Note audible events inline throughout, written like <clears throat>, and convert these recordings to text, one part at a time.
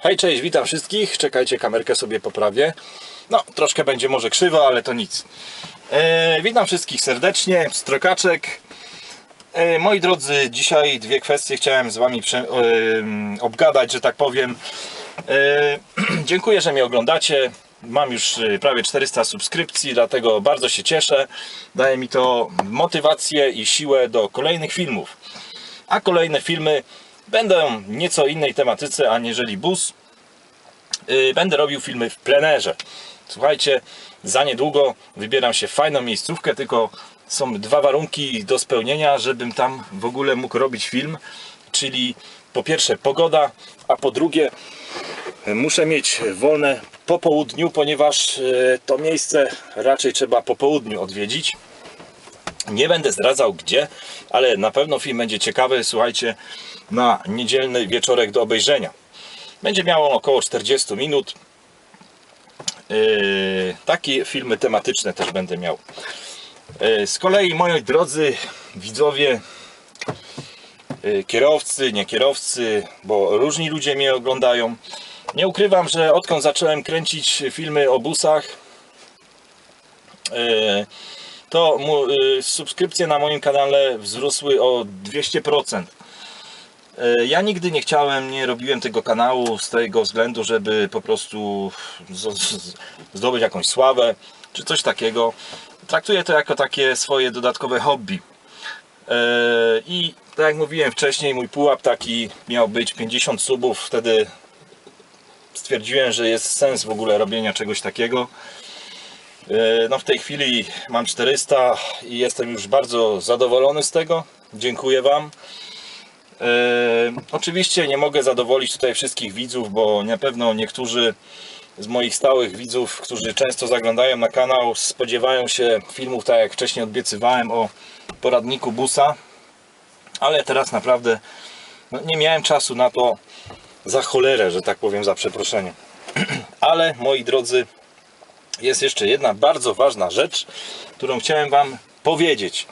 Hej, cześć, witam wszystkich. Czekajcie, kamerkę sobie poprawię. No, troszkę będzie może krzywo, ale to nic. E, witam wszystkich serdecznie, Strokaczek. E, moi drodzy, dzisiaj dwie kwestie chciałem z Wami prze, e, obgadać, że tak powiem. E, <clears throat> dziękuję, że mnie oglądacie. Mam już e, prawie 400 subskrypcji, dlatego bardzo się cieszę. Daje mi to motywację i siłę do kolejnych filmów. A kolejne filmy będą nieco innej tematyce, aniżeli bus. Yy, Będę robił filmy w plenerze. Słuchajcie, za niedługo wybieram się w fajną miejscówkę, tylko są dwa warunki do spełnienia, żebym tam w ogóle mógł robić film. Czyli po pierwsze pogoda, a po drugie e, muszę mieć wolne po południu, ponieważ e, to miejsce raczej trzeba po południu odwiedzić. Nie będę zdradzał gdzie, ale na pewno film będzie ciekawy. Słuchajcie, na niedzielny wieczorek do obejrzenia. Będzie miało około 40 minut. Yy, takie filmy tematyczne też będę miał. Yy, z kolei, moi drodzy widzowie, yy, kierowcy, nie kierowcy, bo różni ludzie mnie oglądają. Nie ukrywam, że odkąd zacząłem kręcić filmy o busach, yy, to y, subskrypcje na moim kanale wzrosły o 200%. Y, Ja nigdy nie chciałem, nie robiłem tego kanału z tego względu, żeby po prostu zdobyć jakąś sławę czy coś takiego. Traktuję to jako takie swoje dodatkowe hobby. Y, I tak jak mówiłem wcześniej, mój pułap taki miał być 50 subów. Wtedy stwierdziłem, że jest sens w ogóle robienia czegoś takiego. E, No w tej chwili mam 400 i jestem już bardzo zadowolony z tego. Dziękuję Wam. E, oczywiście nie mogę zadowolić tutaj wszystkich widzów, bo na pewno niektórzy z moich stałych widzów, którzy często zaglądają na kanał, spodziewają się filmów, tak jak wcześniej obiecywałem o poradniku busa. Ale teraz naprawdę no, nie miałem czasu na to za cholerę, że tak powiem, za przeproszeniem. <clears throat> Ale moi drodzy, jest jeszcze jedna bardzo ważna rzecz, którą chciałem Wam powiedzieć.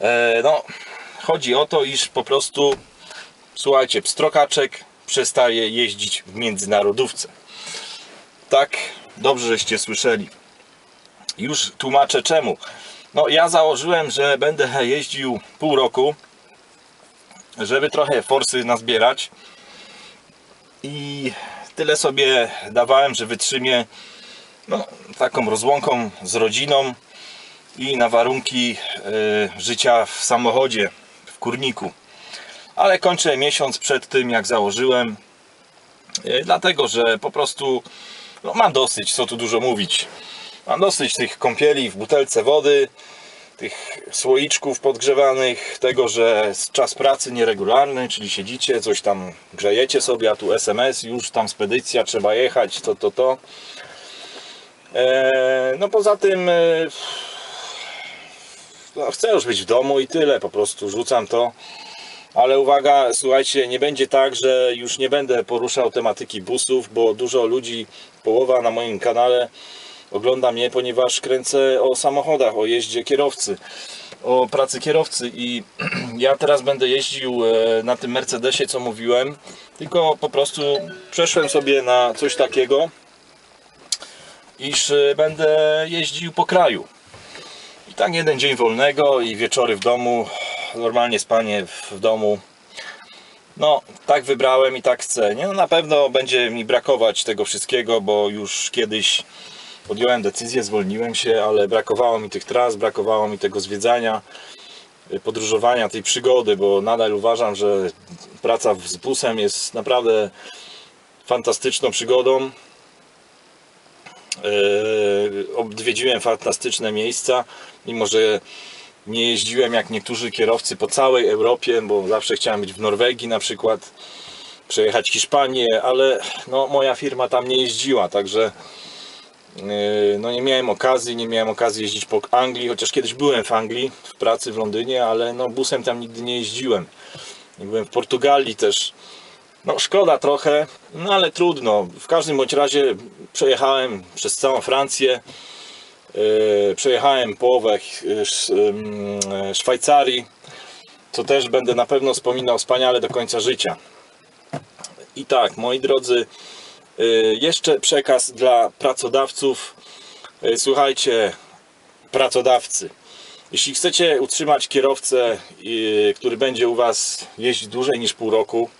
E, no, chodzi o to, iż po prostu, słuchajcie, pstrokaczek przestaje jeździć w międzynarodówce. Tak, dobrze, żeście słyszeli. Już tłumaczę czemu. No, ja założyłem, że będę jeździł pół roku, żeby trochę forsy nazbierać. I tyle sobie dawałem, że wytrzymię no, taką rozłąką z rodziną i na warunki e, życia w samochodzie, w kurniku. Ale kończę miesiąc przed tym, jak założyłem, e, dlatego że po prostu no, mam dosyć, co tu dużo mówić. Mam dosyć tych kąpieli w butelce wody, tych słoiczków podgrzewanych, tego, że czas pracy nieregularny, czyli siedzicie, coś tam grzejecie sobie, a tu SMS, już tam spedycja, trzeba jechać, to, to, to. E, No poza tym e, no, chcę już być w domu i tyle, po prostu rzucam to. Ale uwaga, słuchajcie, nie będzie tak, że już nie będę poruszał tematyki busów, bo dużo ludzi, połowa na moim kanale ogląda mnie, ponieważ kręcę o samochodach, o jeździe kierowcy, o pracy kierowcy i <clears throat> ja teraz będę jeździł e, na tym Mercedesie, co mówiłem, tylko po prostu przeszłem sobie na coś takiego, iż y, będę jeździł po kraju. I tak jeden dzień wolnego i wieczory w domu, normalnie spanie w, domu. No, tak wybrałem i tak chcę. Nie, no, na pewno będzie mi brakować tego wszystkiego, bo już kiedyś podjąłem decyzję, zwolniłem się, ale brakowało mi tych tras, brakowało mi tego zwiedzania, y, podróżowania, tej przygody, bo nadal uważam, że praca z busem jest naprawdę fantastyczną przygodą. Yy, odwiedziłem fantastyczne miejsca, mimo że nie jeździłem jak niektórzy kierowcy po całej Europie, bo zawsze chciałem być w Norwegii na przykład, przejechać Hiszpanię, ale no, moja firma tam nie jeździła, także yy, no, nie miałem okazji, nie miałem okazji jeździć po Anglii, chociaż kiedyś byłem w Anglii, w pracy w Londynie, ale no, busem tam nigdy nie jeździłem. Byłem w Portugalii też. No szkoda trochę, no ale trudno. W każdym bądź razie przejechałem przez całą Francję. Yy, przejechałem połowę yy, Sz- yy, Szwajcarii, co też będę na pewno wspominał wspaniale do końca życia. I tak, moi drodzy, y, jeszcze przekaz dla pracodawców. Y, Słuchajcie, pracodawcy. Jeśli chcecie utrzymać kierowcę, który będzie u Was jeździć dłużej niż pół roku,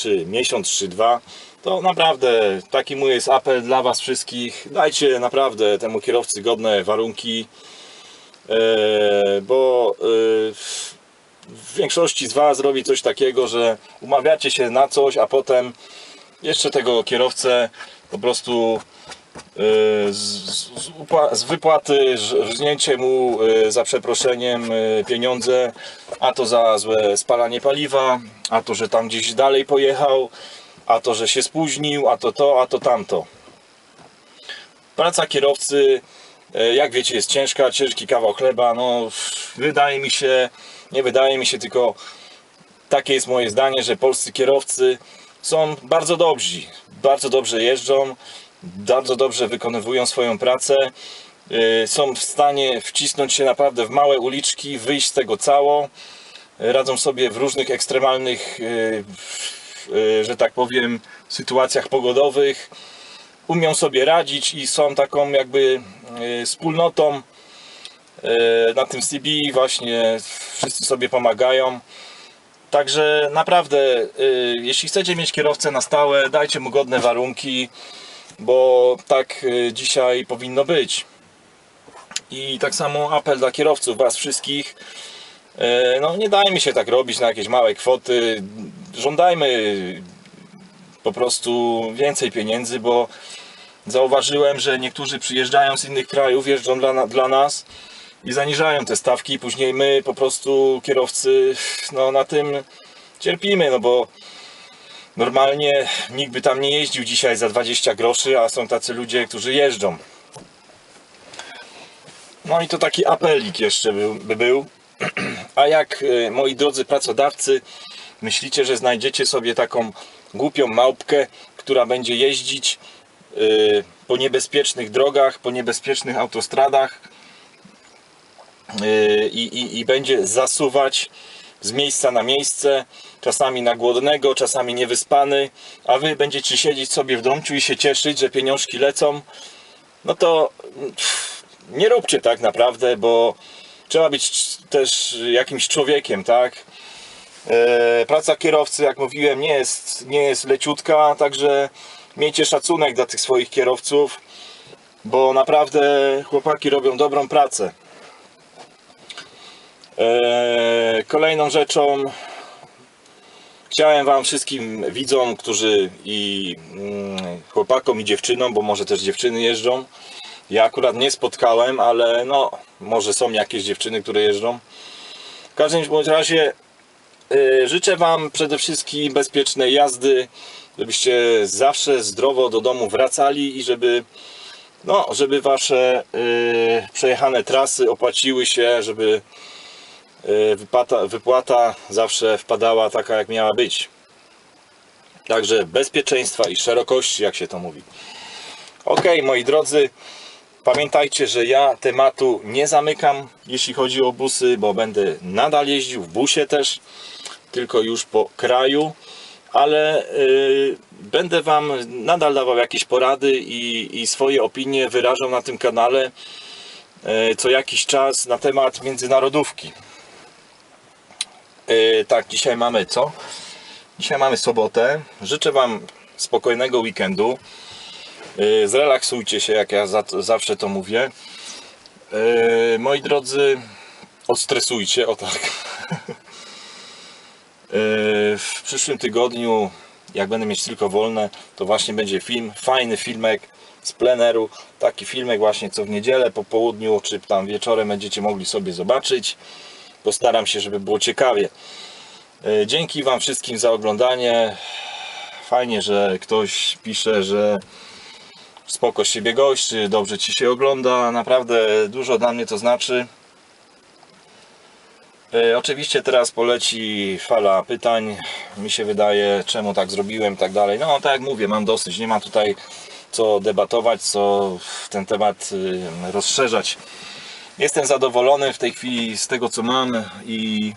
czy miesiąc, czy dwa, to naprawdę taki mój jest apel dla Was wszystkich. Dajcie naprawdę temu kierowcy godne warunki, e, bo e, w większości z Was robi coś takiego, że umawiacie się na coś, a potem jeszcze tego kierowcę po prostu z, z, z z wypłaty rżnięcie mu e, za przeproszeniem e, pieniądze, a to za złe spalanie paliwa, a to, że tam gdzieś dalej pojechał, a to, że się spóźnił, a to to, a to tamto. Praca kierowcy, jak wiecie, jest ciężka, ciężki kawał chleba. No, wydaje mi się, nie wydaje mi się, tylko takie jest moje zdanie, że polscy kierowcy są bardzo dobrzy, bardzo dobrze jeżdżą, bardzo dobrze wykonywują swoją pracę, y, są w stanie wcisnąć się naprawdę w małe uliczki, wyjść z tego cało, radzą sobie w różnych ekstremalnych, y, y, że tak powiem, sytuacjach pogodowych, umią sobie radzić i są taką jakby wspólnotą. Na tym CB właśnie wszyscy sobie pomagają. Także naprawdę, jeśli chcecie mieć kierowcę na stałe, dajcie mu godne warunki, bo tak y, dzisiaj powinno być. I tak samo apel dla kierowców, Was wszystkich. Y, No nie dajmy się tak robić na jakieś małe kwoty. Żądajmy po prostu więcej pieniędzy, bo zauważyłem, że niektórzy przyjeżdżają z innych krajów, jeżdżą dla, dla nas i zaniżają te stawki. Później my po prostu kierowcy no, na tym cierpimy, no bo normalnie nikt by tam nie jeździł dzisiaj za 20 groszy, a są tacy ludzie, którzy jeżdżą. No i to taki apelik jeszcze by był. A jak e, moi drodzy pracodawcy myślicie, że znajdziecie sobie taką głupią małpkę, która będzie jeździć e, po niebezpiecznych drogach, po niebezpiecznych autostradach e, i, i, i będzie zasuwać z miejsca na miejsce, czasami na głodnego, czasami niewyspany, a wy będziecie siedzieć sobie w domciu i się cieszyć, że pieniążki lecą, no to nie róbcie tak naprawdę, bo trzeba być też jakimś człowiekiem, tak? E, praca kierowcy, jak mówiłem, nie jest, nie jest leciutka, także miejcie szacunek dla tych swoich kierowców, bo naprawdę chłopaki robią dobrą pracę. Kolejną rzeczą chciałem Wam wszystkim widzom, którzy i mm, chłopakom i dziewczynom, bo może też dziewczyny jeżdżą. Ja akurat nie spotkałem, ale no, może są jakieś dziewczyny, które jeżdżą. W każdym bądź razie e, życzę Wam przede wszystkim bezpiecznej jazdy, żebyście zawsze zdrowo do domu wracali i żeby no, żeby Wasze e, przejechane trasy opłaciły się, żeby wypłata, wypłata zawsze wpadała taka, jak miała być. Także bezpieczeństwa i szerokości, jak się to mówi. Ok, moi drodzy, pamiętajcie, że ja tematu nie zamykam, jeśli chodzi o busy, bo będę nadal jeździł w busie też, tylko już po kraju, ale y, będę Wam nadal dawał jakieś porady i, i swoje opinie wyrażał na tym kanale y, co jakiś czas na temat międzynarodówki. Y, tak, dzisiaj mamy co? Dzisiaj mamy sobotę. Życzę Wam spokojnego weekendu. Y, Zrelaksujcie się, jak ja za, zawsze to mówię. Y, Moi drodzy, odstresujcie, o tak. <laughs> W przyszłym tygodniu, jak będę mieć tylko wolne, to właśnie będzie film, fajny filmek z pleneru. Taki filmek właśnie, co w niedzielę po południu, czy tam wieczorem będziecie mogli sobie zobaczyć. Postaram się, żeby było ciekawie. Y, Dzięki Wam wszystkim za oglądanie. Fajnie, że ktoś pisze, że spoko z siebie gość, dobrze Ci się ogląda. Naprawdę dużo dla mnie to znaczy. E, Oczywiście teraz poleci fala pytań. Mi się wydaje, czemu tak zrobiłem, tak dalej. No, tak jak mówię, mam dosyć. Nie ma tutaj co debatować, co ten temat y, rozszerzać. Jestem zadowolony w tej chwili z tego, co mam i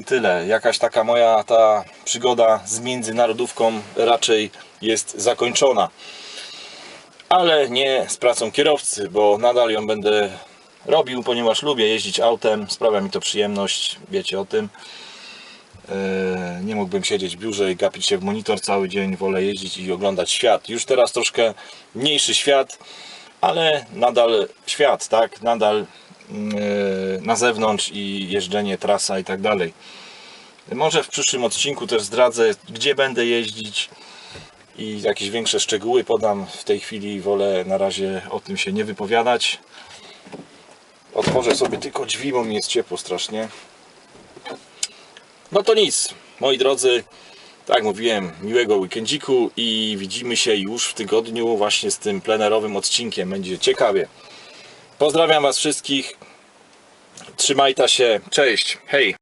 I tyle. Jakaś taka moja ta przygoda z międzynarodówką raczej jest zakończona. Ale nie z pracą kierowcy, bo nadal ją będę robił, ponieważ lubię jeździć autem, sprawia mi to przyjemność, wiecie o tym. Eee, Nie mógłbym siedzieć w biurze i gapić się w monitor cały dzień, wolę jeździć i oglądać świat. Już teraz troszkę mniejszy świat, ale nadal świat, tak? Nadal mm, e, na zewnątrz i jeżdżenie, trasa i tak dalej. Może w przyszłym odcinku też zdradzę, gdzie będę jeździć i jakieś większe szczegóły podam. W tej chwili wolę na razie o tym się nie wypowiadać. Otworzę sobie tylko drzwi, bo mi jest ciepło strasznie. No to nic, moi drodzy. Tak mówiłem, miłego weekendziku i widzimy się już w tygodniu właśnie z tym plenerowym odcinkiem. Będzie ciekawie. Pozdrawiam Was wszystkich. Trzymajcie się. Cześć. Hej.